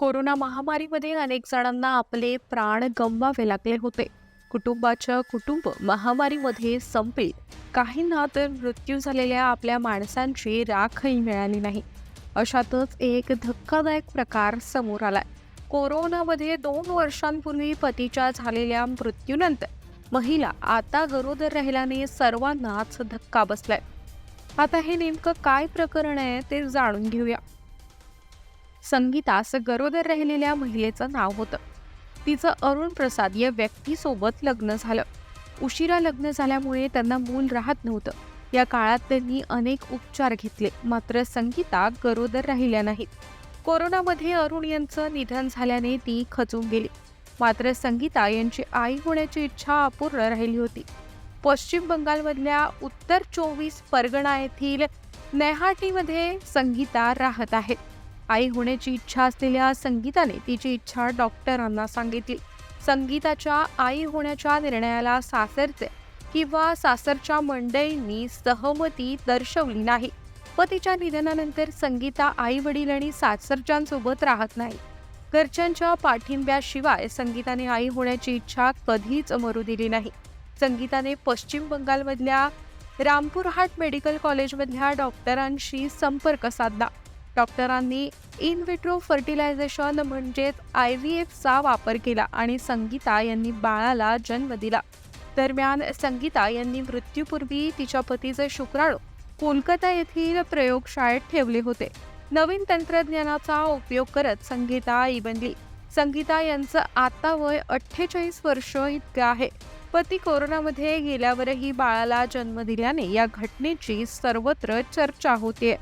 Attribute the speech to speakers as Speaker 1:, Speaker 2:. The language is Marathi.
Speaker 1: कोरोना महामारीमध्ये अनेक जणांना आपले प्राण गमवावे लागले होते. कुटुंबाचं कुटुंब महामारीमध्ये संपेल काहींना तर मृत्यू झालेल्या आपल्या माणसांची राखही मिळाली नाही. अशातच एक धक्कादायक प्रकार समोर आला कोरोनामध्ये दोन वर्षांपूर्वी पतीच्या झालेल्या मृत्यूनंतर महिला आता गरोदर राहिल्याने सर्वांनाच धक्का बसलाय. आता हे नेमकं काय प्रकरण आहे ते जाणून घेऊया. संगीतास गरोदर राहिलेल्या महिलेचं नाव होतं. तिचं अरुण प्रसाद या व्यक्तीसोबत लग्न झालं. उशिरा लग्न झाल्यामुळे त्यांना मूल राहत नव्हतं. या काळात त्यांनी अनेक उपचार घेतले मात्र संगीता गरोदर राहिल्या नाहीत. कोरोनामध्ये अरुण यांचं निधन झाल्याने ती खचून गेली. मात्र संगीता यांची आई होण्याची इच्छा अपूर्ण राहिली होती. पश्चिम बंगालमधल्या उत्तर चोवीस परगणा येथील नैहाटीमध्ये संगीता राहत आहेत. आई होण्याची इच्छा असलेल्या संगीताने तिची इच्छा डॉक्टरांना सांगितली. संगीताच्या आई होण्याच्या निर्णयाला सासरचे किंवा सासरच्या मंडळींनी सहमती दर्शवली नाही. व तिच्या निधनानंतर संगीता आई वडील आणि सासरच्यांसोबत राहत नाही. घरच्यांच्या पाठिंब्याशिवाय संगीताने आई होण्याची इच्छा कधीच मरू दिली नाही. संगीताने पश्चिम बंगालमधल्या रामपूरहाट मेडिकल कॉलेजमधल्या डॉक्टरांशी संपर्क साधला. डॉक्टरांनी इन विट्रो फर्टिलायझेशन म्हणजेच आय व्ही एफचा वापर केला आणि संगीता यांनी बाळाला जन्म दिला. दरम्यान संगीता यांनी मृत्यूपूर्वी तिच्या पतीचे शुक्राणू कोलकाता येथील प्रयोगशाळेत ठेवले होते. नवीन तंत्रज्ञानाचा उपयोग करत संगीता आई बनली. संगीता यांचं आता वय अठ्ठेचाळीस वर्ष इतकं आहे. पती कोरोनामध्ये गेल्यावरही बाळाला जन्म दिल्याने या घटनेची सर्वत्र चर्चा होते